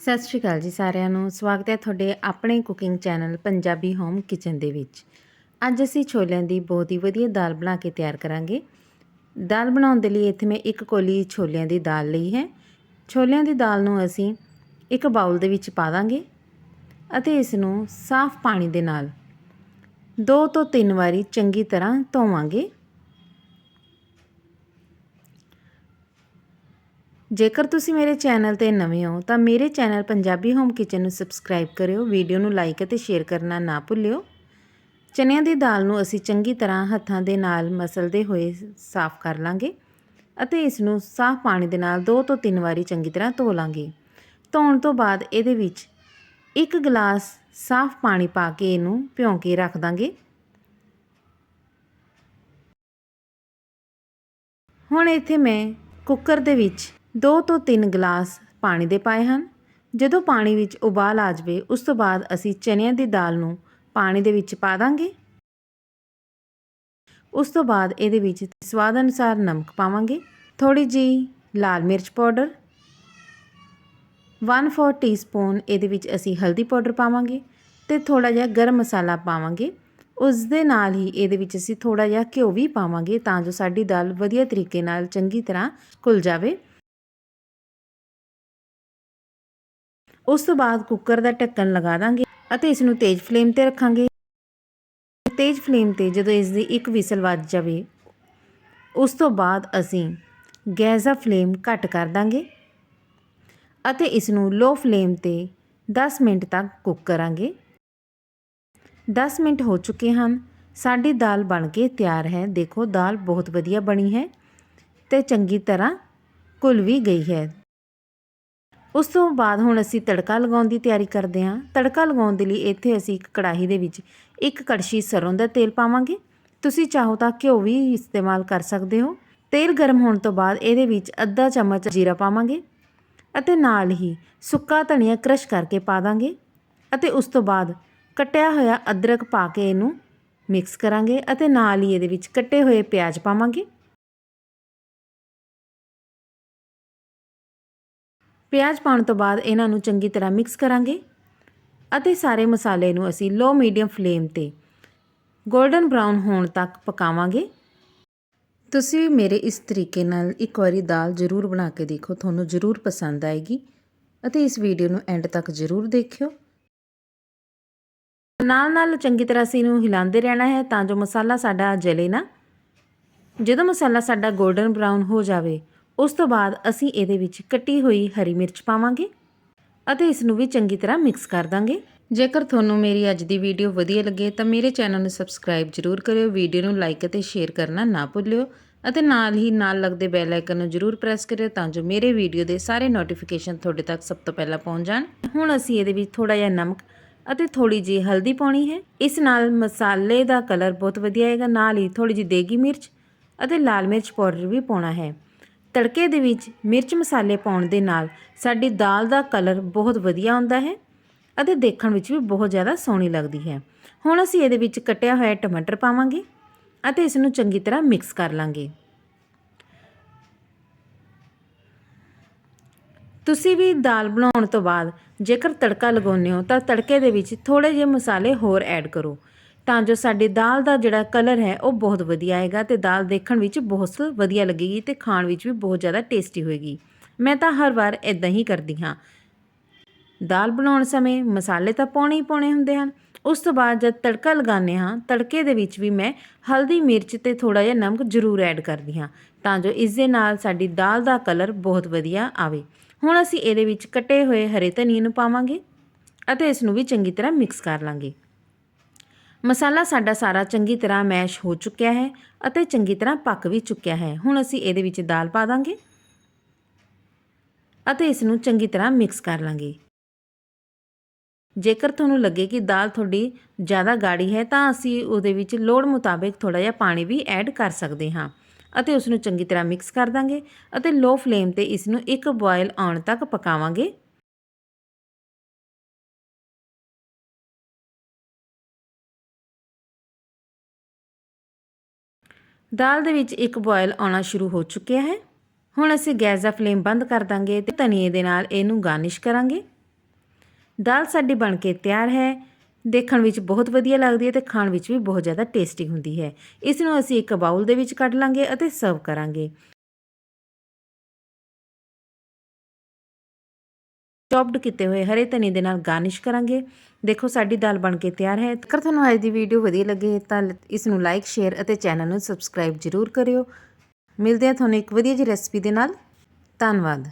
ਸਤਿ ਸ਼੍ਰੀ ਅਕਾਲ ਜੀ ਸਾਰਿਆਂ ਨੂੰ। ਸਵਾਗਤ ਹੈ ਤੁਹਾਡੇ ਆਪਣੇ cooking channel Punjabi home kitchen ਦੇ ਵਿੱਚ। ਅੱਜ ਅਸੀਂ ਛੋਲਿਆਂ ਦੀ ਬਹੁਤ ਹੀ ਵਧੀਆ ਦਾਲ ਬਣਾ ਕੇ ਤਿਆਰ ਕਰਾਂਗੇ। ਦਾਲ ਬਣਾਉਣ ਦੇ ਲਈ ਇੱਥੇ ਮੈਂ ਇੱਕ ਕੋਲੀ ਛੋਲਿਆਂ ਦੀ ਦਾਲ ਲਈ ਹੈ। ਛੋਲਿਆਂ ਦੀ ਦਾਲ ਨੂੰ ਅਸੀਂ ਇੱਕ ਬਾਉਲ ਦੇ ਵਿੱਚ ਪਾ ਦਾਂਗੇ ਅਤੇ ਇਸ ਨੂੰ ਸਾਫ਼ ਪਾਣੀ ਦੇ ਨਾਲ ਦੋ ਤੋਂ ਤਿੰਨ ਵਾਰੀ ਚੰਗੀ ਤਰ੍ਹਾਂ ਧੋਵਾਂਗੇ। ਜੇਕਰ ਤੁਸੀਂ ਮੇਰੇ ਚੈਨਲ ਤੇ ਨਵੇਂ ਹੋ, ਤਾਂ ਮੇਰੇ ਚੈਨਲ ਪੰਜਾਬੀ ਹੋਮ ਕਿਚਨ ਨੂੰ ਸਬਸਕ੍ਰਾਈਬ ਕਰਿਓ ਵੀਡੀਓ ਨੂੰ ਲਾਈਕ ਅਤੇ ਸ਼ੇਅਰ ਕਰਨਾ ਨਾ ਭੁੱਲਿਓ। ਚਨਿਆਂ ਦੀ ਦਾਲ ਨੂੰ ਅਸੀਂ ਚੰਗੀ ਤਰ੍ਹਾਂ ਹੱਥਾਂ ਦੇ ਨਾਲ ਮਸਲਦੇ ਹੋਏ ਸਾਫ਼ ਕਰ ਲਾਂਗੇ ਅਤੇ ਇਸ ਨੂੰ ਸਾਫ਼ ਪਾਣੀ ਦੇ ਨਾਲ ਦੋ ਤੋਂ ਤਿੰਨ ਵਾਰੀ ਚੰਗੀ ਤਰ੍ਹਾਂ ਧੋ ਲਾਂਗੇ। ਧੋਣ ਤੋਂ ਬਾਅਦ ਇਹਦੇ ਵਿੱਚ ਇੱਕ ਗਲਾਸ ਸਾਫ਼ ਪਾਣੀ ਪਾ ਕੇ ਇਹਨੂੰ ਭਿਉਂ ਕੇ ਰੱਖ ਦਾਂਗੇ। ਹੁਣ ਇੱਥੇ ਮੈਂ ਕੁੱਕਰ ਦੇ ਵਿੱਚ 2 ਤੋਂ 3 ਗਲਾਸ ਪਾਣੀ ਦੇ ਪਾਏ ਹਨ। ਜਦੋਂ ਪਾਣੀ ਵਿੱਚ ਉਬਾਲ ਆ ਜਾਵੇ, ਉਸ ਤੋਂ ਬਾਅਦ ਅਸੀਂ ਚਨਿਆਂ ਦੀ ਦਾਲ ਨੂੰ ਪਾਣੀ ਦੇ ਵਿੱਚ ਪਾ ਦਾਂਗੇ। ਉਸ ਤੋਂ ਬਾਅਦ ਇਹਦੇ ਵਿੱਚ ਸਵਾਦ ਅਨੁਸਾਰ ਨਮਕ ਪਾਵਾਂਗੇ। ਥੋੜੀ ਜੀ ਲਾਲ ਮਿਰਚ ਪਾਊਡਰ 1/4 ਟੀਸਪੂਨ ਇਹਦੇ ਵਿੱਚ ਅਸੀਂ ਹਲਦੀ ਪਾਊਡਰ ਪਾਵਾਂਗੇ ਤੇ ਥੋੜਾ ਜਿਹਾ ਗਰਮ ਮਸਾਲਾ ਪਾਵਾਂਗੇ। ਉਸ ਦੇ ਨਾਲ ਹੀ ਇਹਦੇ ਵਿੱਚ ਅਸੀਂ ਥੋੜਾ ਜਿਹਾ ਘਿਓ ਵੀ ਪਾਵਾਂਗੇ ਤਾਂ ਜੋ ਸਾਡੀ ਦਾਲ ਵਧੀਆ ਤਰੀਕੇ ਨਾਲ ਚੰਗੀ ਤਰ੍ਹਾਂ ਘੁਲ ਜਾਵੇ। ਉਸ ਤੋਂ ਬਾਅਦ ਕੁੱਕਰ ਦਾ ਢੱਕਣ ਲਗਾ ਦਾਂਗੇ ਅਤੇ ਇਸ ਨੂੰ ਤੇਜ਼ ਫਲੇਮ ਤੇ ਰੱਖਾਂਗੇ। ਤੇਜ਼ ਫਲੇਮ ਤੇ ਜਦੋਂ ਇਸ ਦੀ ਇੱਕ ਵਿਸਲ ਵੱਜ ਜਾਵੇ, ਉਸ ਤੋਂ ਬਾਅਦ ਅਸੀਂ ਗੈਸ ਦਾ ਫਲੇਮ ਘੱਟ ਕਰ ਦਾਂਗੇ ਅਤੇ ਇਸ ਨੂੰ ਲੋ ਫਲੇਮ ਤੇ 10 ਮਿੰਟ ਤੱਕ ਕੁੱਕ ਕਰਾਂਗੇ। 10 ਮਿੰਟ ਹੋ ਚੁੱਕੇ ਹਨ, ਸਾਡੀ ਦਾਲ ਬਣ ਕੇ ਤਿਆਰ ਹੈ। ਦੇਖੋ, ਦਾਲ ਬਹੁਤ ਵਧੀਆ ਬਣੀ ਹੈ ਤੇ ਚੰਗੀ ਤਰ੍ਹਾਂ ਘੁਲ ਵੀ ਗਈ ਹੈ। ਉਸ ਤੋਂ ਬਾਅਦ ਹੁਣ ਅਸੀਂ ਤੜਕਾ ਲਗਾਉਣ ਦੀ ਤਿਆਰੀ ਕਰਦੇ ਹਾਂ। ਤੜਕਾ ਲਗਾਉਣ ਦੇ ਲਈ ਇੱਥੇ ਅਸੀਂ ਇੱਕ ਕੜਾਹੀ ਦੇ ਵਿੱਚ ਇੱਕ ਕੜਛੀ ਸਰੋਂ ਦਾ ਤੇਲ ਪਾਵਾਂਗੇ। ਤੁਸੀਂ ਚਾਹੋ ਤਾਂ ਘਿਓ ਵੀ ਇਸਤੇਮਾਲ ਕਰ ਸਕਦੇ ਹੋ। ਤੇਲ ਗਰਮ ਹੋਣ ਤੋਂ ਬਾਅਦ ਇਹਦੇ ਵਿੱਚ ਅੱਧਾ ਚਮਚ ਜੀਰਾ ਪਾਵਾਂਗੇ ਅਤੇ ਨਾਲ ਹੀ ਸੁੱਕਾ ਧਨੀਆ ਕ੍ਰਸ਼ ਕਰਕੇ ਪਾ ਦਾਂਗੇ ਅਤੇ ਉਸ ਤੋਂ ਬਾਅਦ ਕੱਟਿਆ ਹੋਇਆ ਅਦਰਕ ਪਾ ਕੇ ਇਹਨੂੰ ਮਿਕਸ ਕਰਾਂਗੇ ਅਤੇ ਨਾਲ ਹੀ ਇਹਦੇ ਵਿੱਚ ਕੱਟੇ ਹੋਏ ਪਿਆਜ਼ ਪਾਵਾਂਗੇ। ਪਿਆਜ਼ ਪਾਉਣ ਤੋਂ ਬਾਅਦ ਇਹਨਾਂ ਨੂੰ ਚੰਗੀ ਤਰ੍ਹਾਂ ਮਿਕਸ ਕਰਾਂਗੇ ਅਤੇ ਸਾਰੇ ਮਸਾਲੇ ਨੂੰ ਅਸੀਂ ਲੋ ਮੀਡੀਅਮ ਫਲੇਮ ਤੇ 골ਡਨ ਬ੍ਰਾਊਨ ਹੋਣ ਤੱਕ ਪਕਾਵਾਂਗੇ। ਤੁਸੀਂ ਵੀ ਮੇਰੇ ਇਸ ਤਰੀਕੇ ਨਾਲ ਇੱਕ ਵਾਰੀ ਦਾਲ ਜ਼ਰੂਰ ਬਣਾ ਕੇ ਦੇਖੋ, ਤੁਹਾਨੂੰ ਜ਼ਰੂਰ ਪਸੰਦ ਆਏਗੀ ਅਤੇ ਇਸ ਵੀਡੀਓ ਨੂੰ ਐਂਡ ਤੱਕ ਜ਼ਰੂਰ ਦੇਖਿਓ। ਨਾਲ ਨਾਲ ਚੰਗੀ ਤਰ੍ਹਾਂ ਅਸੀਂ ਇਹਨੂੰ ਹਿਲਾਉਂਦੇ ਰਹਿਣਾ ਹੈ ਤਾਂ ਜੋ ਮਸਾਲਾ ਸਾਡਾ ਜਲੇ ਨਾ। ਜਦੋਂ ਮਸਾਲਾ ਸਾਡਾ 골ਡਨ ਬ੍ਰਾਊਨ ਹੋ ਜਾਵੇ ਉਸ ਤੋਂ ਬਾਅਦ ਅਸੀਂ ਇਹਦੇ ਵਿੱਚ ਕੱਟੀ ਹੋਈ ਹਰੀ ਮਿਰਚ ਪਾਵਾਂਗੇ ਅਤੇ ਇਸ ਨੂੰ ਵੀ ਚੰਗੀ ਤਰ੍ਹਾਂ ਮਿਕਸ ਕਰ ਦਾਂਗੇ। ਜੇਕਰ ਤੁਹਾਨੂੰ ਮੇਰੀ ਅੱਜ ਦੀ ਵੀਡੀਓ ਵਧੀਆ ਲੱਗੇ ਤਾਂ ਮੇਰੇ ਚੈਨਲ ਨੂੰ ਸਬਸਕ੍ਰਾਈਬ ਜ਼ਰੂਰ ਕਰਿਓ, ਵੀਡੀਓ ਨੂੰ ਲਾਈਕ ਅਤੇ ਸ਼ੇਅਰ ਕਰਨਾ ਨਾ ਭੁੱਲਿਓ ਅਤੇ ਨਾਲ ਹੀ ਨਾਲ ਲੱਗਦੇ ਬੈਲ ਆਈਕਨ ਨੂੰ ਜ਼ਰੂਰ ਪ੍ਰੈਸ ਕਰਿਓ ਤਾਂ ਜੋ ਮੇਰੇ ਵੀਡੀਓ ਦੇ ਸਾਰੇ ਨੋਟੀਫਿਕੇਸ਼ਨ ਤੁਹਾਡੇ ਤੱਕ ਸਭ ਤੋਂ ਪਹਿਲਾਂ ਪਹੁੰਚ ਜਾਣ। ਹੁਣ ਅਸੀਂ ਇਹਦੇ ਵਿੱਚ ਥੋੜਾ ਜਿਹਾ ਨਮਕ ਅਤੇ ਥੋੜੀ ਜਿਹੀ ਹਲਦੀ ਪਾਉਣੀ ਹੈ। ਇਸ ਨਾਲ ਮਸਾਲੇ ਦਾ ਕਲਰ ਬਹੁਤ ਵਧੀਆ ਆਏਗਾ, ਨਾਲ ਹੀ ਥੋੜੀ ਜਿਹੀ ਦੇਗੀ ਮਿਰਚ ਅਤੇ ਲਾਲ ਮਿਰਚ ਪਾਊਡਰ ਵੀ ਪਾਉਣਾ ਹੈ। ਤੜਕੇ ਦੇ ਵਿੱਚ ਮਿਰਚ ਮਸਾਲੇ ਪਾਉਣ ਦੇ ਨਾਲ ਸਾਡੀ ਦਾਲ ਦਾ ਕਲਰ ਬਹੁਤ ਵਧੀਆ ਆਉਂਦਾ ਹੈ ਅਤੇ ਦੇਖਣ ਵਿੱਚ ਵੀ ਬਹੁਤ ਜ਼ਿਆਦਾ ਸੋਹਣੀ ਲੱਗਦੀ ਹੈ। ਹੁਣ ਅਸੀਂ ਇਹਦੇ ਵਿੱਚ ਕੱਟਿਆ ਹੋਇਆ ਟਮਾਟਰ ਪਾਵਾਂਗੇ ਅਤੇ ਇਸ ਨੂੰ ਚੰਗੀ ਤਰ੍ਹਾਂ ਮਿਕਸ ਕਰ ਲਾਂਗੇ। ਤੁਸੀਂ ਵੀ ਦਾਲ ਬਣਾਉਣ ਤੋਂ ਬਾਅਦ ਜੇਕਰ ਤੜਕਾ ਲਗਾਉਂਦੇ ਹੋ ਤਾਂ ਤੜਕੇ ਦੇ ਵਿੱਚ ਥੋੜੇ ਜਿਹੇ ਮਸਾਲੇ ਹੋਰ ਐਡ ਕਰੋ ਤਾਂ ਜੋ ਸਾਡੀ ਦਾਲ ਦਾ ਜਿਹੜਾ ਕਲਰ ਹੈ, ਉਹ ਬਹੁਤ ਵਧੀਆ ਆਏਗਾ ਤੇ ਦਾਲ ਦੇਖਣ ਵਿੱਚ ਬਹੁਤ ਵਧੀਆ ਲੱਗੇਗੀ ਤੇ ਖਾਣ ਵਿੱਚ ਵੀ ਬਹੁਤ ਜ਼ਿਆਦਾ ਟੇਸਟੀ ਹੋਏਗੀ। ਮੈਂ ਤਾਂ ਹਰ ਵਾਰ ਇਦਾਂ ਹੀ ਕਰਦੀ ਹਾਂ। ਦਾਲ ਬਣਾਉਣ ਸਮੇਂ ਮਸਾਲੇ ਤਾਂ ਪਾਉਣੇ ਹੀ ਪਾਉਣੇ ਹੁੰਦੇ ਹਨ। ਉਸ ਤੋਂ ਬਾਅਦ ਜਦ ਤੜਕਾ ਲਗਾਉਂਦੇ ਹਾਂ, ਤੜਕੇ ਦੇ ਵਿੱਚ ਵੀ ਮੈਂ ਹਲਦੀ ਮਿਰਚ ਤੇ ਥੋੜਾ ਜਿਹਾ ਨਮਕ ਜ਼ਰੂਰ ਐਡ ਕਰਦੀ ਹਾਂ ਤਾਂ ਜੋ ਇਸ ਦੇ ਨਾਲ ਸਾਡੀ ਦਾਲ ਦਾ ਕਲਰ ਬਹੁਤ ਵਧੀਆ ਆਵੇ। ਹੁਣ ਅਸੀਂ ਇਹਦੇ ਵਿੱਚ ਕੱਟੇ ਹੋਏ ਹਰੇ ਧਨੀਏ ਨੂੰ ਪਾਵਾਂਗੇ ਅਤੇ ਇਸ ਨੂੰ ਵੀ ਚੰਗੀ ਤਰ੍ਹਾਂ ਮਿਕਸ ਕਰ ਲਾਂਗੇ। ਮਸਾਲਾ ਸਾਡਾ ਸਾਰਾ ਚੰਗੀ ਤਰ੍ਹਾਂ ਮੈਸ਼ ਹੋ ਚੁੱਕਿਆ ਹੈ ਅਤੇ ਚੰਗੀ ਤਰ੍ਹਾਂ ਪੱਕ ਵੀ ਚੁੱਕਿਆ ਹੈ। ਹੁਣ ਅਸੀਂ ਇਹਦੇ ਵਿੱਚ ਦਾਲ ਪਾ ਦਾਂਗੇ ਅਤੇ ਇਸ ਨੂੰ ਚੰਗੀ ਤਰ੍ਹਾਂ ਮਿਕਸ ਕਰ ਲਾਂਗੇ। ਜੇਕਰ ਤੁਹਾਨੂੰ ਲੱਗੇ ਕਿ ਦਾਲ ਤੁਹਾਡੀ ਜ਼ਿਆਦਾ ਗਾੜੀ ਹੈ, ਤਾਂ ਅਸੀਂ ਉਹਦੇ ਵਿੱਚ ਲੋੜ ਮੁਤਾਬਿਕ ਥੋੜਾ ਜਿਹਾ ਪਾਣੀ ਵੀ ਐਡ ਕਰ ਸਕਦੇ ਹਾਂ ਅਤੇ ਉਸ ਨੂੰ ਚੰਗੀ ਤਰ੍ਹਾਂ ਮਿਕਸ ਕਰ ਦਾਂਗੇ ਅਤੇ ਲੋ ਫਲੇਮ ਤੇ ਇਸ ਨੂੰ ਇੱਕ ਬੋਇਲ ਆਉਣ ਤੱਕ ਪਕਾਵਾਂਗੇ। ਦਾਲ ਦੇ ਵਿੱਚ ਇੱਕ ਬੋਇਲ ਆਉਣਾ ਸ਼ੁਰੂ ਹੋ ਚੁੱਕਿਆ ਹੈ। ਹੁਣ ਅਸੀਂ ਗੈਸ ਦਾ ਫਲੇਮ ਬੰਦ ਕਰ ਦਾਂਗੇ ਤੇ ਧਨੀਏ ਦੇ ਨਾਲ ਇਹਨੂੰ ਗਾਰਨਿਸ਼ ਕਰਾਂਗੇ। ਦਾਲ ਸਾਡੀ ਬਣ ਕੇ ਤਿਆਰ ਹੈ। ਦੇਖਣ ਵਿੱਚ ਬਹੁਤ ਵਧੀਆ ਲੱਗਦੀ ਹੈ ਤੇ ਖਾਣ ਵਿੱਚ ਵੀ ਬਹੁਤ ਜ਼ਿਆਦਾ ਟੇਸਟੀ ਹੁੰਦੀ ਹੈ। ਇਸ ਨੂੰ ਅਸੀਂ ਇੱਕ ਬਾਉਲ ਦੇ ਵਿੱਚ ਕੱਢ ਲਾਂਗੇ ਅਤੇ ਸਰਵ ਕਰਾਂਗੇ। ਚੌਪਡ ਕੀਤੇ ਹੋਏ ਹਰੇ ਧਨੀ ਦੇ ਨਾਲ ਗਾਰਨਿਸ਼ ਕਰਾਂਗੇ। ਦੇਖੋ, ਸਾਡੀ ਦਾਲ ਬਣ ਕੇ ਤਿਆਰ ਹੈ। ਜੇਕਰ ਤੁਹਾਨੂੰ ਅੱਜ ਦੀ ਵੀਡੀਓ ਵਧੀਆ ਲੱਗੇ ਤਾਂ ਇਸ ਨੂੰ ਲਾਈਕ ਸ਼ੇਅਰ ਅਤੇ ਚੈਨਲ ਨੂੰ ਸਬਸਕ੍ਰਾਈਬ ਜ਼ਰੂਰ ਕਰਿਓ। ਮਿਲਦੇ ਹਾਂ ਤੁਹਾਨੂੰ ਇੱਕ ਵਧੀਆ ਜਿਹੀ ਰੈਸਪੀ ਦੇ ਨਾਲ। ਧੰਨਵਾਦ।